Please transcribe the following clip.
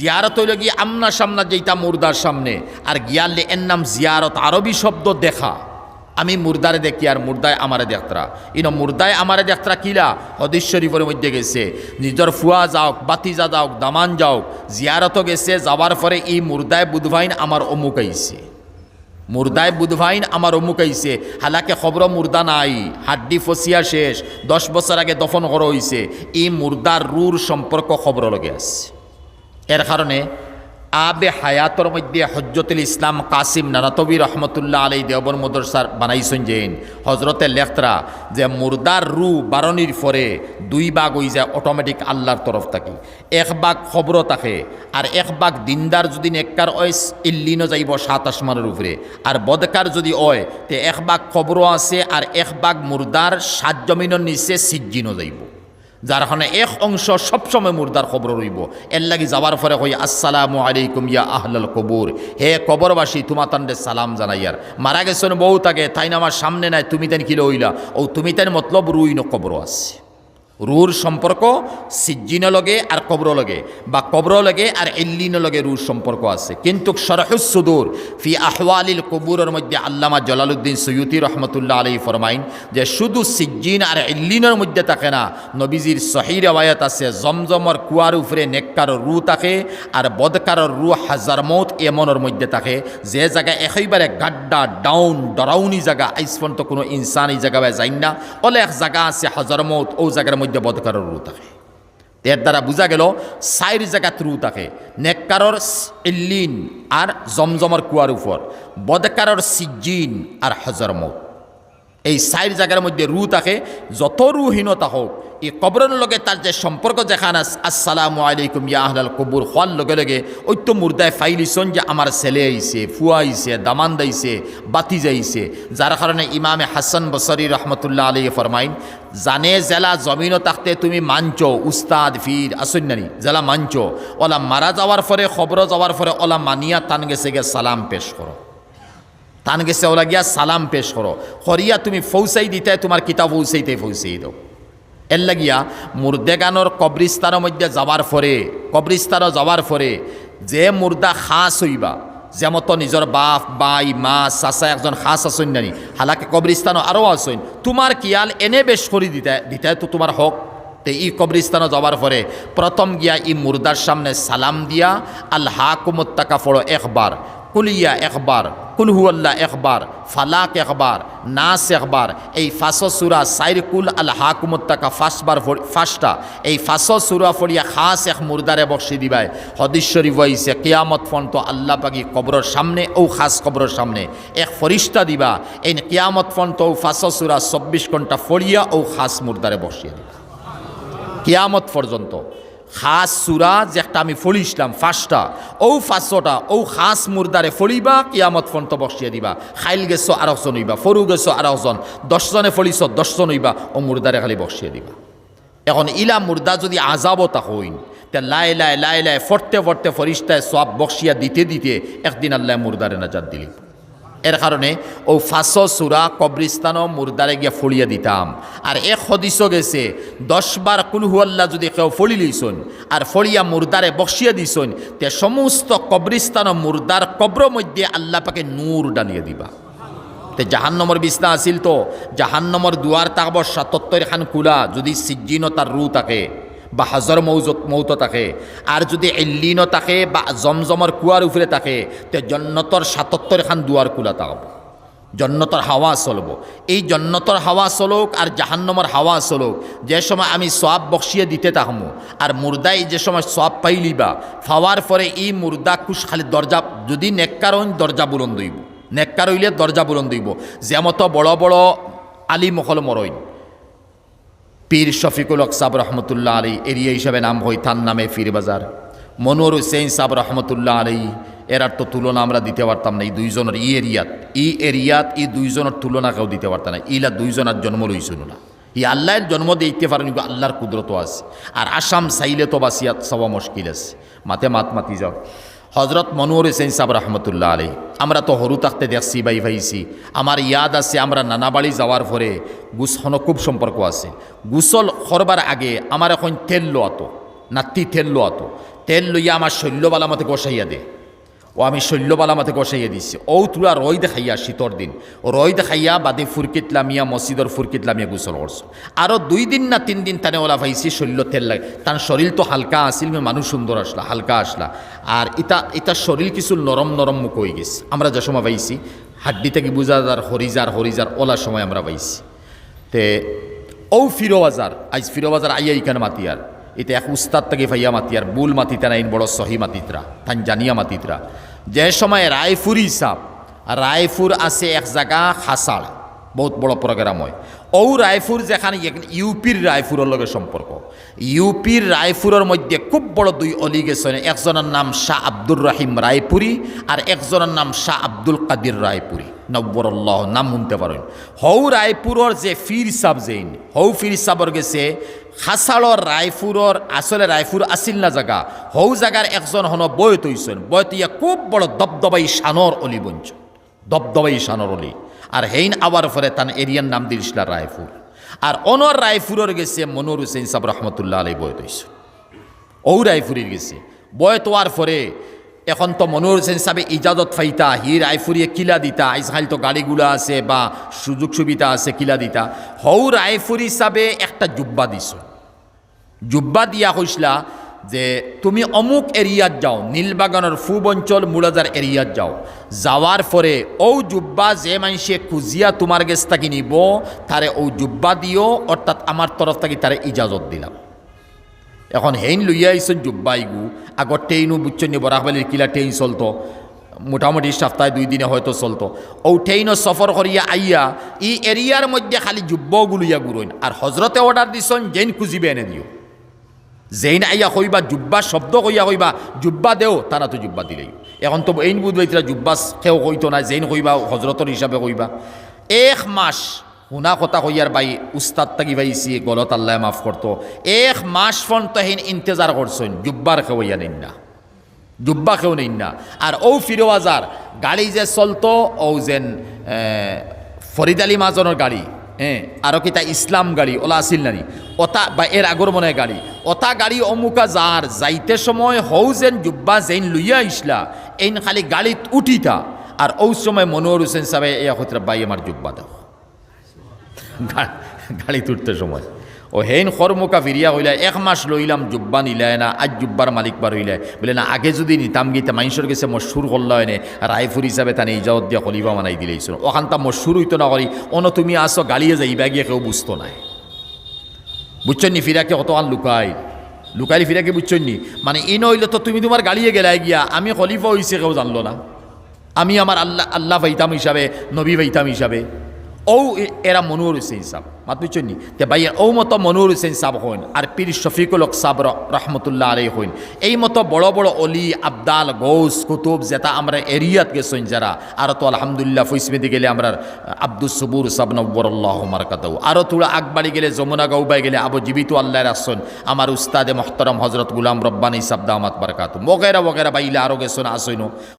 জিয়ারত হইল গিয়ে আমনা সামনা যেইটা মুর্দার সামনে, আর গিয়ালে এর নাম জিয়ারত আরবি শব্দ দেখা। আমি মুর্দারে দেখি আর মুর্দায় আমারে দেখতরা। ইন মুর্দায় আমারে দেখতরা কিলা? হদিস শরীফের মধ্যে গেছে, নিজের ফুয়া যাওক, বাতিজা যাওক, দামান যাওক জিয়ারত গেছে, যাওয়ার পরে এই মুর্দায় বুধভাইন আমার অমুক আইছে। মুর্দায় বুধভাইন আমার অমুক আইছে। হালাকে খবর মুর্দা নাই, হাড্ডি ফসিয়া শেষ, দশ বছর আগে দফন করা হইছে। এই মুর্দার রুর সম্পর্ক খবর লগে আছে। এর কারণে আবে হায়াতর মধ্যে হজরতুল ইসলাম কাসিম নানাতবী রহমতুল্লাহ আলী দেবর মদরসার বানাইছেন যেন। হজরতে লেখতরা যে মুর্দার রু বারণির পরে দুই ভাগ হয়ে যায় অটোমেটিক আল্লাহর তরফ থাকি। এক বাঘ খবর থাকে আর এক বাঘ দিনদার যদি নেককার ওই ইল্লিনও যাইব সাত আসমানের উপরে। আর বদকার যদি ওয় তে এক ভাগ খবরও আছে আর এক বাঘ মুর্দার সাত জমিনের নিচে সিজ্জিনও যাইব। যার কারণে এক অংশ সবসময় মুর্দার খবর রইব। এর লাগি যাবার পরে কই, আসসালামু আলাইকুম ইয়া আহলাল কবুর। হে কবরবাসী, তোমা তান্ডে সালাম জানাইয়ার মারা গেছেন বউ তাকে তাই না আমার সামনে নাই, তুমি তেন কিলো হইলা ও, তুমি তেন মতলব রুইন কবর আছে। রুর সম্পর্ক সিজ্জিন লগে আর কবর লগে বা কবর লগে আর এল্লিন লগে রুর সম্পর্ক আছে। কিন্তু সরহুসুদুর ফি আহওয়ালিল কবুরের মধ্যে আল্লামা জলালুদ্দিন সৈয়দি রহমতুল্লাহ আলী ফরমাইন যে শুধু সিজ্জিন আর এল্লিনের মধ্যে থাকে না, নবীজির সহি রেওয়ায়ত আছে, জমজমর কুয়ার উপরে নেককার রু থাকে আর বদকারর রু হাজার মত এমনের মধ্যে থাকে। যে জায়গায় একেবারে গাড্ডা, ডাউন, ডরাউনি জায়গা আইস পর্যন্ত কোনো ইনসান এই জায়গায় যাই না। অলে এক জায়গা আছে হাজার মত, ও জায়গার বদকারর রু থাকে। এর দ্বারা বোঝা গেল, সাইর জায়গাত রু থাকে। নেককারর ইল্লিন আর জমজমর কুয়ার উপর, বদকারর সিজিন আর হজরমত এই সাইর জায়গার মধ্যে রু থাকে, যত রুহীনতা হোক এই কবরের লগে তার যে সম্পর্ক আছে, আসসালামু আলাইকুম ইয়া আহলাল কবুর হওয়ার লগে লগে ওই তো মুর্দায় ফাইলিছন যে আমার ছেলে আইছে ফুয়া আইছে দামান দাইছে বাতি যাইছে। যার কারণে ইমামে হাসান বসরি রহমতুল্লাহ আলী ফরমাইন জানে জেলা জমিনও থাকতে তুমি মানছ উস্তাদ ফির আসন্যানি জেলা মানছ। ওলা মারা যাওয়ার পরে খবর যাওয়ার পরে ওলা মানিয়া তান গেছে গে সালাম পেশ করো তান গেছে ওলা গিয়া সালাম পেশ করো হরিয়া তুমি ফৌসাই দিতে তোমার কিতাব ফৌসাইতে ফৌসাই দাও এর লাগিয়া মুর্দেগানোর কবরিস্তানের মধ্যে যাওয়ার পরে কবরিস্তানও যাওয়ার পরে যে মুর্দা খাস হইবা যেমতো নিজের বাপ, বাই, মা, চাচা একজন খাস আসইন নানি, হালাকে কবরিস্তানও আরও আসইন তোমার কিয়াল এনে বেশ করি দিতে দিতে তো তোমার হক, তে ই কবরিস্তানও যাওয়ার পরে প্রথম গিয়া ই মুর্দার সামনে সালাম দিয়া আল্লাহ কুমত্তাকা ফড়ো একবার কুলিয়া একবার কুলহুয়াল্লাহ একবার ফালাক একবার নাস একবার এই ফাঁস সুরা সাইর কুল আল হাকুমত্তাকা ফাঁসবার ফাঁসটা। এই ফাঁস সুরা ফড়িয়া খাস এক মুর্দারে বসি দিবাই হদিশ্বরী বইছে কেয়ামত ফোন তো আল্লাহ পাকি কবরের সামনে ও খাস কবরের সামনে এক ফরিস্তা দিবা। এই কেয়ামত ফোন তো ফাঁস সুরা চব্বিশ ঘণ্টা ফড়িয়া ও খাস মুর্দারে বসিয়ে দিবা। কেয়ামত পর্যন্ত খাস সুরা যে একটা আমি ফলিছিলাম ফার্স্টটা ও ফার্স্টটা ও খাস মুর্দারে ফলিবা, কিয়ামত ফন্ত বসিয়ে দিবা। খাইল গেছো আর একজন হইবা ফরু গেছো আর একজন দশজনে ফলিছ দশজন হইবা ও মুর্দারে খালি বসিয়ে দিবা। এখন ইলা মুর্দা যদি আজাবও তা হইন, তে লাই লাই লাই লাই ফরতে ফরতে ফরিস্তায় সব বসিয়া দিতে দিতে একদিন আল্লাহ মুর্দারে নাজাদ দিলি এর কারণে ও ফাঁস সুরা কবরিস্তানও মুর্দারে গিয়া ফলিয়া দিতাম। আর এক হদিস গেছে দশবার কুলহুয়াল্লা যদি কেউ ফলি লইছন আর ফলিয়া মুর্দারে বসিয়া দিছন তে সমস্ত কবরিস্তান ও মুর্দার কব্র মধ্যে আল্লাহ পাকে নূর ডালিয়ে দিবা। তে জাহান্নমর বিছনা আছিল তো জাহান্নমর দুয়ার তাকব সাতত্তর খান কুলা, যদি সিজ্জিনও তার রু থাকে। বা হাজর মৌজত মৌত থাকে। আর যদি এল্লিনও থাকে বা জমজমর কুয়ার উপরে থাকে, তে জন্নতর সাতত্তর খান দুয়ার কুলা তাকব জন্নতর হাওয়া চলব। এই জন্নতর হাওয়া চলুক আর জাহান্নমর হাওয়া চলুক, যে সময় আমি সব বসিয়ে দিতে তাহমু আর মুর্দাই যে সময় সব পাইলিবা ফাওয়ার পরে এই মুর্দা কুশ খালি দরজা যদি নেককারণ দরজা বুলন দইব নেককার হইলে দরজা বুলন দইব যেমতো বড় বড় আলী মরইন পীর শফিকুল সাব রহমতুল্লাহ আলী এরিয়া হিসাবে নাম হয় তার নামে ফির বাজার। মনোর হুসেন সাব রহমতুল্লাহ আলী এরার তো তুলনা আমরা দিতে পারতাম না, এই দুইজনের ই এরিয়াত। ই এরিয়াত, ই দুইজনের তুলনা কেউ দিতে পারতাম না, ইলা দুইজনের জন্ম লইছিল না। ই আল্লাহর জন্ম দিতে পারেন আল্লাহর কুদরত আছে। আর আসাম চাইলে তো বাসিয়াত সবা মুশকিল আছে। মাতে মাত মাতি যাও। হজরত মনোহর হুসেন সাব রহমতুল্লাহ আলী আমরা তো হরু থাকতে দেখছি বাই ভাইছি। আমার ইয়াদ আছে, আমরা নানা বাড়ি যাওয়ার পরে গুসন খুব সম্পর্ক আছে। গুসল করবার আগে আমার এখন তেল লোয়াতো নাতি তেল লোয়াতো তেল লইয়া আমার শৈল্যবালা মতে কষাইয়া দে। ও আমি শৈল্যবালা মতে কষাইয়া দিছি। ও তুলা রই দেখাইয়া শীতর দিন। রই দেখাইয়া বাদে ফুরকিত লামিয়া, মসজিদর ফুরকিত লামিয়া গোসল করছ। আরও দুই দিন না তিন দিন তানে ওলা ভাইছি, শৈল্য তেল লাগে। তার শরীর তো হালকা আসিল মানুষ সুন্দর আসলা, হালকা আসলা। আর ইতা ইতা শরীর কিছু নরম নরম মুখ হয়ে গেছে। আমরা যে সময় পাইছি হাড্ডি থেকে বুঝা যার হরিজার হরিজার, ওলা সময় আমরা পাইছি তে ও ফিরোবাজার আইজ ফিরোবাজার আইয়া ইখানে মাতিয়ার এটা এক উস্তাদ থেকে ভাইয়া মাতিয়ার বুল মাতিতা নাইন বড় সহি মাতিতরা তান জানিয়া মাতিতরা যে সময় রায়পুরি হিসাব রায়পুর আছে এক জায়গা খাসাল, বহুত বড় প্রোগ্রাম হয়। ও রায়পুর যেখানে ইউপির রায়পুরের লগে সম্পর্ক। ইউপির রায়পুরের মধ্যে খুব বড় দুই অলি গেছেন একজনের নাম শাহ আব্দুর রাহিম রায়পুরি, আর একজনের নাম শাহ আব্দুল কাদির রায়পুরি। নব্বরল্লাহ, নাম শুনতে পারেন। হৌ রায়পুরের যে ফির সাব যেইন হৌ ফির সাবর গেছে খাসাড়র রায়পুরের আসলে রায়পুর আসিল না জায়গা হৌ জায়গার একজন হন বয়ত হইছেন বয়ত ইয়া খুব বড় দবদবাই শানর অলি বঞ্চ দবদবাই শানর অলি। আর হেইন আবার পরে তান এরিয়ার নাম দিলছিলা রায়পুর আর অনর রায়পুরের গেছে মনোর হুসেন সাব রহমতুল্লাহ আলী বয়ত হইছে ও রায়পুরির গেছে। বয়ত হওয়ার পরে এখন তো মনোর হোসেন সাহেব ইজাজত ফাইতা হি রায়ফুরিয়ে কিলা দিতা আইসখাইল তো গাড়িগুলো আছে বা সুযোগ সুবিধা আছে কিলা দিতা। হৌ রায়ফুরি হিসাবে একটা জুব্বা দিছ। জুব্বা দিয়া কইসলা যে তুমি অমুক এরিয়াত যাও নীলবাগানের ফুব অঞ্চল মুড়াজার এরিয়াত যাও। যাওয়ার পরে ও জুব্বা যে মানুষে খুঁজিয়া তোমার গেছ থাকি নিব তারে ও জুব্বা দিও অর্থাৎ আমার তরফ থেকে তারে ইজাজত দিলাম। এখন হেইন লইয়া আইসন জুব্বাইগু। আগর ট্রেইনও বুঝছেন বরাকবালির কিলা ট্রেইন চলতো। মোটামুটি সপ্তাহে দুই দিনে হয়তো চলতো। ও ট্রেইনও সফর করিয়া আইয়া, ই এরিয়ার মধ্যে খালি জুব্বগুলিয়া গুরইন আর হজরতে অর্ডার দিছন জেন খুঁজিবে এনে দিও। জেইন আইয়া কইবা, জুব্বা শব্দ কইয়া কইবা, জুব্বা দেও তারা তো জুব্বা দিলেই। এখন তো এইন বুধবাইতরা জুব্বা কেউ কইতো না জেইন কইবা হজরতর হিসাবে কইবা। এক মাস শুনা কথা কইয়ার বাই উস্তাদ তাকি পাইছি গলত আল্লাহ মাফ করতো। এক মাস ফোন তহিন ইন্তজার করছেন, জুব্বার খেওয়াইয়া নিন না। জুব্বা খেও নিন না। আর ও ফিরোয়াজার গাড়ি যে চলতো ও যেন ফরিদ আলী মাজনের গাড়ি হ্যাঁ আরও কিতা ইসলাম গাড়ি, ওলা আসিল নানি। ওটা বা এর আগর মনে গাড়ি। ওটা গাড়ি অমুকা যার যাইতে সময় হৌ যেন জুব্বা যেন লইয়া ইসলা এইন খালি গাড়িত উঠিতা। আর ও সময় মনোহর হোসেন সাহেব ইয়া হইতরা বাই আমার জুব্বা দাও। গাড়ি তুলতে সময়। ও হেইন খরমুকা ফিরিয়া হইলা এক মাস লইলাম জুব্বা নিলাই না, আজ জুব্বার মালিক বার হইলে। বলে, না, আগে যদি নিতাম গিতে গেছে মশুর করল এনে রায়ফুর হিসাবে তানে ইজাজত দিয়া খলিফা মানাই দিলেইছিল ওখান তা মশুর হইতো না করি। অন, তুমি আসো, গালিয়ে যাইবা গিয়ে কেউ বুঝতো নাই। বুঝছেন নি, ফিরাকে কতক্ষণ লুকাই? লুকাইলে ফিরাকে বুঝছেন নি? মানে ইন হইলে তো তুমি তোমার গালিয়ে গেলাই গিয়া, আমি খলিফা হইছে কেউ জানলো না। আমি আমার আল্লাহ আল্লাহ ভাইতাম হিসাবে, নবী ভাইতাম হিসাবে। ও এরা মনোর হুসেন সাহ মাত বুঝছেন নি তে ভাই ও মতো মনোর হুসেন সাহ হইন আর পীর শফিকুল র- রহমতুল্লাহ আলাই হইন এই মতো বড় বড় অলি আবদাল গৌস কুতুব যেটা আমরা এরিয়াত গেছেন যারা আর তো আলহামদুলিল্লাহ ফুসমেদি গেলে আমরা আব্দুল সবুর সাব নব্বরল্লাহ মার্কাতাও আরও তোরা আকবাড়ি গেলে যমুনা গৌবাই গেলে আবু জীবিত আল্লাহর আসন আমার উস্তাদে মোহতরম হজরত গুলাম রব্বানি সাবদা আমাত বারকাত বগেরা বগেরা বাইলে আরও গেছেন আসইন